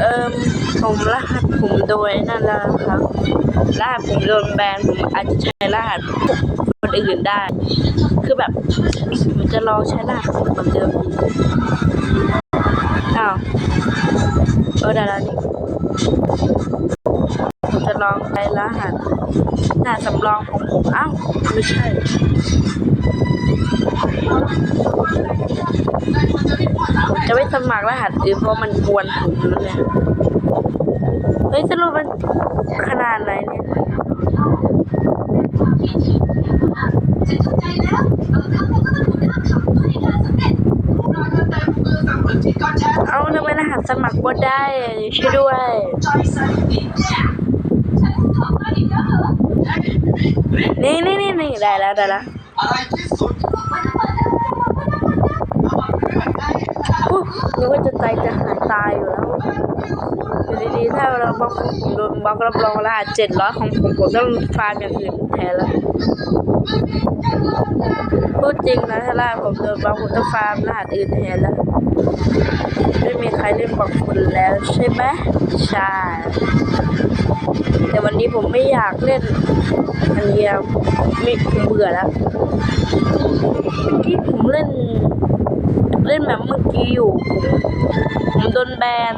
เอิมผมรหัสผมโดยนั่นแหละครับรหัสผมโดนแบนผมอาจจะใช้รหัสคนอื่นได้ คือแบบผมจะลองใช้รหัสเหมือนเดิมอ้าวเออได้แล้วนี่ผมจะลองใช้รหัสรหัสสำรองของผมอ้าวไม่ใช่ ผมจะไม่สมัครรหัสอื่นเพราะมันกวนผมแล้วเนี่ยเฮ้ยสรุปมันขนาดไหนเนี่ยเอาทำไมรหัสสมัครบ่ได้ช่วยด้วยนี่นี่นี่นี่ได้แล้วได้แล้ว นึกว่าจะใจจะหายตายอยู่แล้วอยู่ดีๆถ้าเราบล็อกผมโดนบล็อกรับรองรหัสเจ็ดร้อยของผมผมต้องฟาร์มอย่างอื่นแทนแล้วพูดจริงนะถ้ารหัสผมโดนบล็อกผมต้องฟาร์มรหัสอื่นแทนแล้ว ไม่มีใครเล่นบล็อกคุณแล้วใช่ไหมใช่แต่วันนี้ผมไม่อยากเล่นอันเดียวไม่ผมเบื่อแล้วเมื่อกี้ผมเล่น เล่นแบบเมื่อกี้อยู่ ผมโดนแบน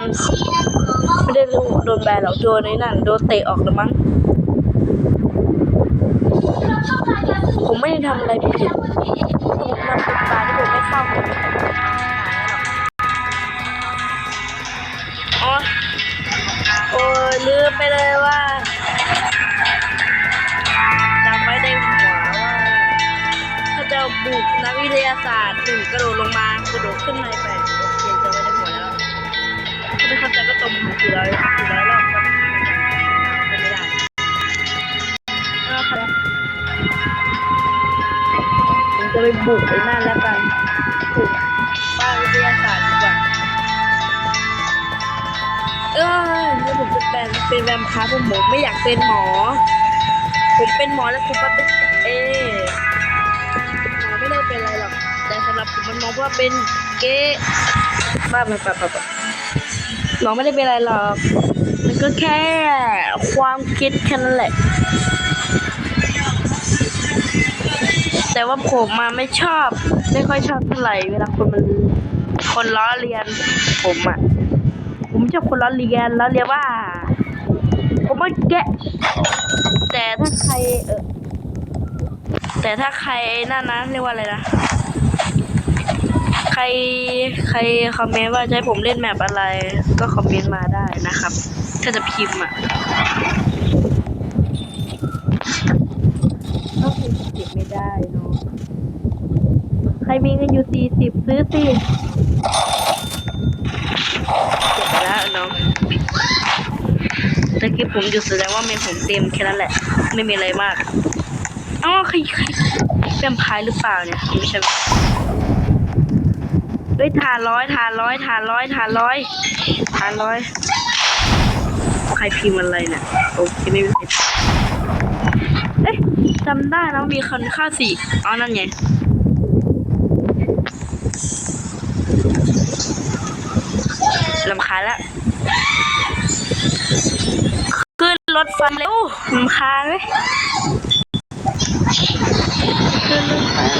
ไม่ได้โดนแบนหรอกโดนในนั่นโดนเตะออกแล้วมั้ง ผมไม่ได้ทำอะไรผิดผมทำเป็นตาที่ผมไม่เข้าอ๋อโอ้ยลืมไปเลยว่าจำไว้ในหัวว่าถ้าจะบุกนักวิทยาศาสตร์หนึ่งกระโดดลงมา กระโดดขึ้นไปแปดโอเคจะไว้ในหัวแล้วถ้าไม่เข้าใจก็ตรงหาสี่ร้อยสี่ร้อยรอบก็ไม่ได้ผมจะไปบุกไอ้นั่นแล้วกันบุกบ้านวิทยาศาสตร์ดีกว่าเออแล้วผมจะเป็นเป็นแวมไพร์ผมผมไม่อยากเป็นหมอ ผมเป็นหมอแล้วคุณป้าเป็นเอ หรับผมมันมองว่าเป็นเก๊บ้าบ้าบ้าบ้าบ้าหมอไม่ได้เป็นอะไรหรอก มันก็แค่ความคิดแค่นั้นแหละ แต่ว่าผมมาไม่ชอบ ไม่ค่อยชอบเท่าไหร่เวลาคนมันคนล้อเลียน ผมอะ ผมไม่ชอบคนล้อเลียนล้อเลียนว่า ผมว่าแกะ แต่ถ้าใครเออแต่ถ้าใครนั่นนะเรียกว่าอะไรนะ ใครใครคอมเมนต์ว่าจะให้ผมเล่นแมปอะไร ก็คอมเมนต์มาได้นะครับ ถ้าจะพิมพ์อะก็คือเก็บไม่ได้เนาะใครมีเงินอยู่สี่สิบซื้อสิเก็บไปแล้วเนาะแต่กี้ผมหยุดแสดงว่าเมนผมเต็มแค่นั้นแหละ ไม่มีอะไรมากอ๋อใครใครเป็นพายหรือเปล่าเนี่ยไม่ใช่ เฮ้ยทานร้อยทานร้อยทานร้อยทานร้อยทานร้อย ใครพิมพ์อะไรเนี่ยโอเคไม่มีใครเอ๊ะจำได้แล้วมีคนค่าสี่อ๋อนั่นไงลำคาญละขึ้นรถไฟเร็วลำคาญเลยขึ้นรถไฟ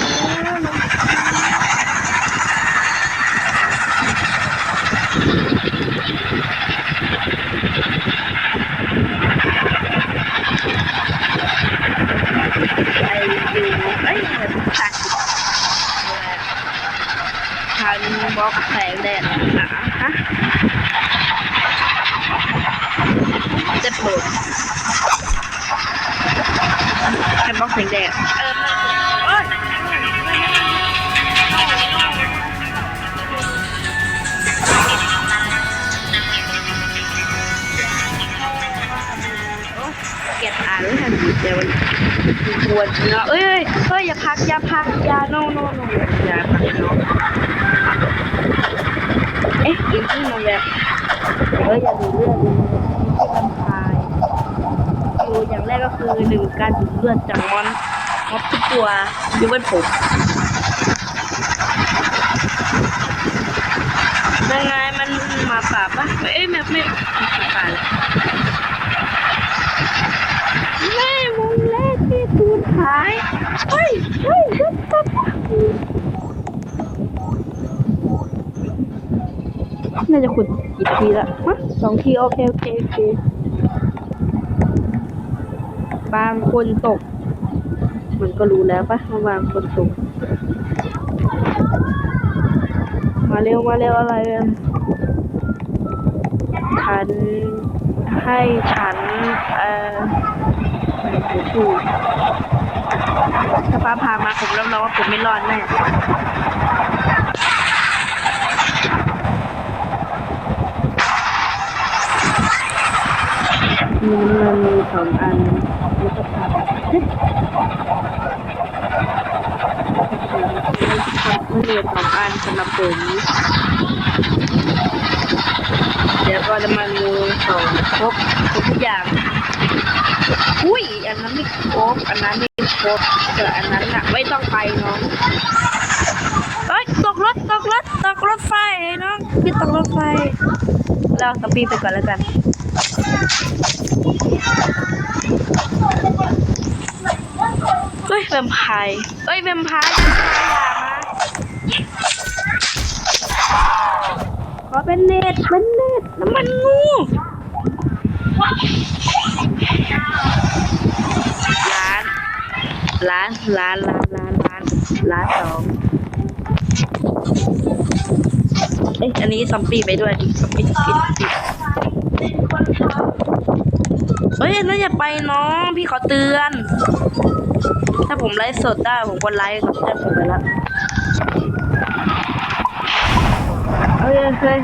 วดเนาะเอ้ยเอ้ยเฮ้ยอย่าพักอย่าพักอย่าโนโนโน่อย่าพักเนาะเอ๊ะอีกที่มันแบบเอ้ยอย่าดูเลือดดูที่ลำพายดูอย่างแรกก็คือหนึ่งการดูดเลือดจากมอนมอบทุกตัวยกเว้นผมยังไงมันมาป่าปะเอ้ยไม่ไม่หมาป่าเลยแม่มุง เล่ที่ตูนหายเฮ้ยเฮ้ยน่าจะขุดกี่ทีละฮะสองทีโอเคโอเคโอเคบางคนตก มันก็รู้แล้วปะว่าบางคนตก มาเร็วมาเร็วอะไรอะฉันให้ฉันเอ่อ โอ้โหถ้าป้าพามาผมรับรองว่าผมไม่รอดแน่มีมันมีสองอันแล้วก็พับเฮ้ยมันเหลือสองอันสำหรับผมเดี๋ยวก็จะมางูสองครบครบทุกอย่าง อุ้ยอันนั้นไม่ครบอันนั้นไม่ครบแต่อันนั้นน่ะไม่ต้องไปน้องเอ้ยตกรถตกรถตกรถไฟน้องพี่ตกรถไฟเราสปีดไปก่อนแล้วกันเฮ้ยแวมไพร์เอ้ยแวมไพร์แวมพร์อย่ามาขอเป็นเน็ตเป็นเน็ตน้ำมันงู ล้านล้านล้านล้านล้านล้านล้านสองเอ้ยอันนี้ซอมบี้ไปด้วยดิซอมบี้ซอมบี้ซอมบี้เฮ้ยนั่นอย่าไปน้องพี่ขอเตือน ถ้าผมไลฟ์สดได้ผมก็ไลฟ์ครับแต่ผมไปแล้วเอ้ยเฮ้ย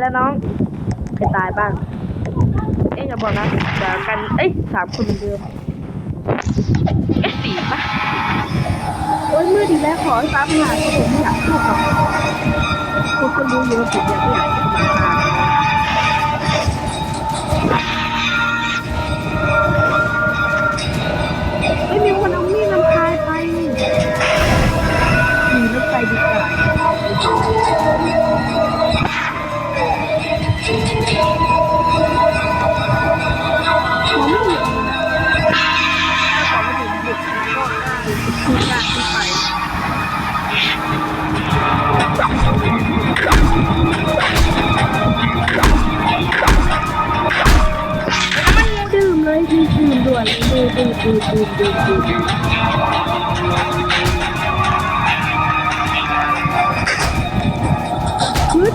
แล้วน้องใครตายบ้าง เอ๊ะอย่าบอกนะเดี๋ยวกัน เอ้ยสามคนเหมือนเดิมเอ๊ะสี่ปะโอ้ยมืดอีกแล้วขอให้ำหน่อยผมไม่อยากพูดกับคุณก็รู้อยู่ว่าผมอยากไม่อยากมา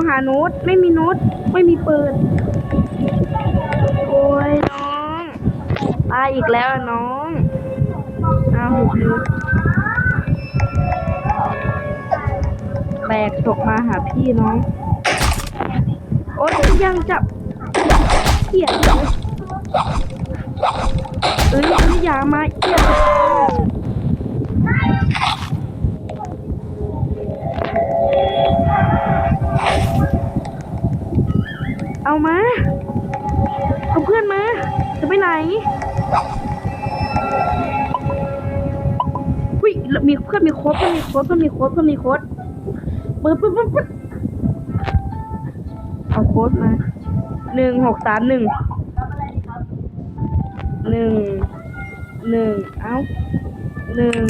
ต้องหาโน้ตไม่มีโน้ตไม่มีเปืนโอ้ยน้องตายอีกแล้วน้องอาหกนิ้วแบกตกมาหาพี่น้อง โอ้ยยังจับเกียดเลยเอ้ยยอย่ามาเกียด เอามา เอาเพื่อนมา จะไปไหนอุ้ยมีเพื่อนมีโค้ดเพื่อนมีโค้ดเพื่อนมีโค้ดเพื่อนมีโค้ดเปิดปึ๊บปึ๊บปึ๊บเอาโค้ดมาหนึ่งหกสามหนึ่งหนึ่งหนึ่งเอ้าหนึ่ง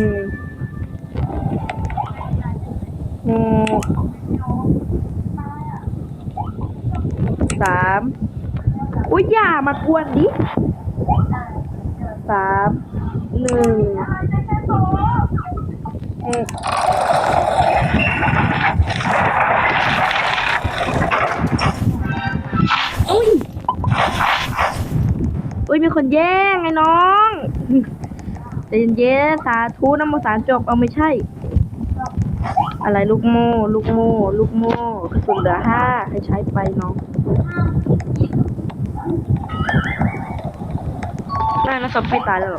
หก สามอุ้ยอย่ามากวนดิสามหนึ่งหกอุ้ย อุ้ยมีคนแย่งไอ้น้องใจเย็นๆสาธุน้ำมสารจบเอาไม่ใช่ อะไรลูกโม่ ลูกโม่ ลูกโม่กระสุนเหลือห้าให้ใช้ไปน้อง ได้นะสับไปตายแล้ว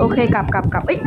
โอเคกลับกลับกลับเอ้ย